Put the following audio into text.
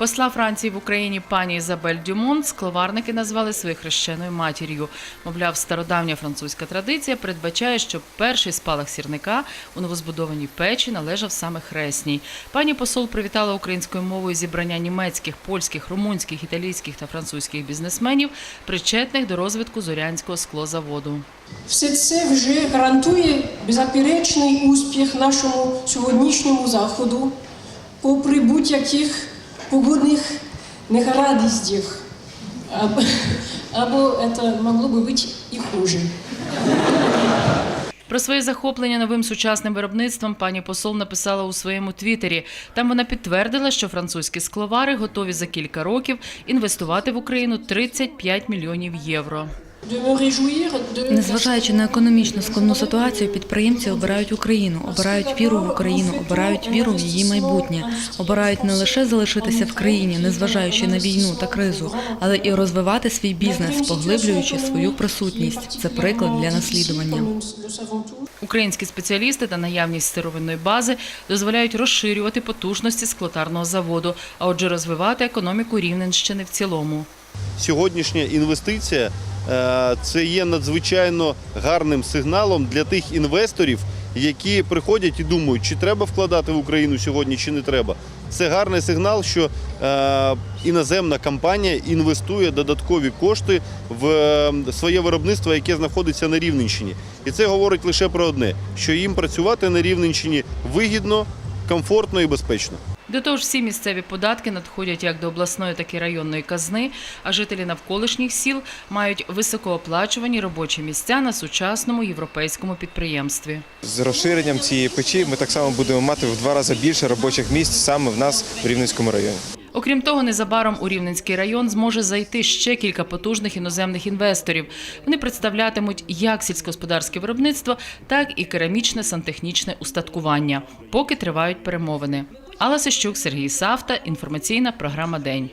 Посла Франції в Україні пані Ізабель Дюмон скловарники назвали своєю хрещеною матір'ю. Мовляв, стародавня французька традиція передбачає, що перший спалах сірника у новозбудованій печі належав саме хресній. Пані посол привітала українською мовою зібрання німецьких, польських, румунських, італійських та французьких бізнесменів, причетних до розвитку зорянського склозаводу. Все це вже гарантує беззаперечний успіх нашому сьогоднішньому заходу, попри будь-яких погодних негарадістів. Або, або це могло би бути і хуже. Про своє захоплення новим сучасним виробництвом пані посол написала у своєму твіттері. Там вона підтвердила, що французькі скловари готові за кілька років інвестувати в Україну 35 мільйонів євро. Незважаючи на економічну складну ситуацію, підприємці обирають Україну, обирають віру в Україну, обирають віру в її майбутнє, обирають не лише залишитися в країні, незважаючи на війну та кризу, але і розвивати свій бізнес, поглиблюючи свою присутність. Це приклад для наслідування. Українські спеціалісти та наявність сировинної бази дозволяють розширювати потужності склотарного заводу, а отже, розвивати економіку Рівненщини в цілому. сьогоднішня інвестиція це є надзвичайно гарним сигналом для тих інвесторів, які приходять і думають, чи треба вкладати в Україну сьогодні, чи не треба. Це гарний сигнал, що е, іноземна компанія інвестує додаткові кошти в е, своє виробництво, яке знаходиться на Рівненщині. І це говорить лише про одне: що їм працювати на Рівненщині вигідно, комфортно і безпечно. До того ж, всі місцеві податки надходять як до обласної, так і районної казни, а жителі навколишніх сіл мають високооплачувані робочі місця на сучасному європейському підприємстві. З розширенням цієї печі ми так само будемо мати в два рази більше робочих місць саме в нас в Рівненському районі. Окрім того, незабаром у Рівненський район зможе зайти ще кілька потужних іноземних інвесторів. Вони представлятимуть як сільськогосподарське виробництво, так і керамічне сантехнічне устаткування. Поки тривають перемовини. Алла Сищук, Сергій Савта. Інформаційна програма День.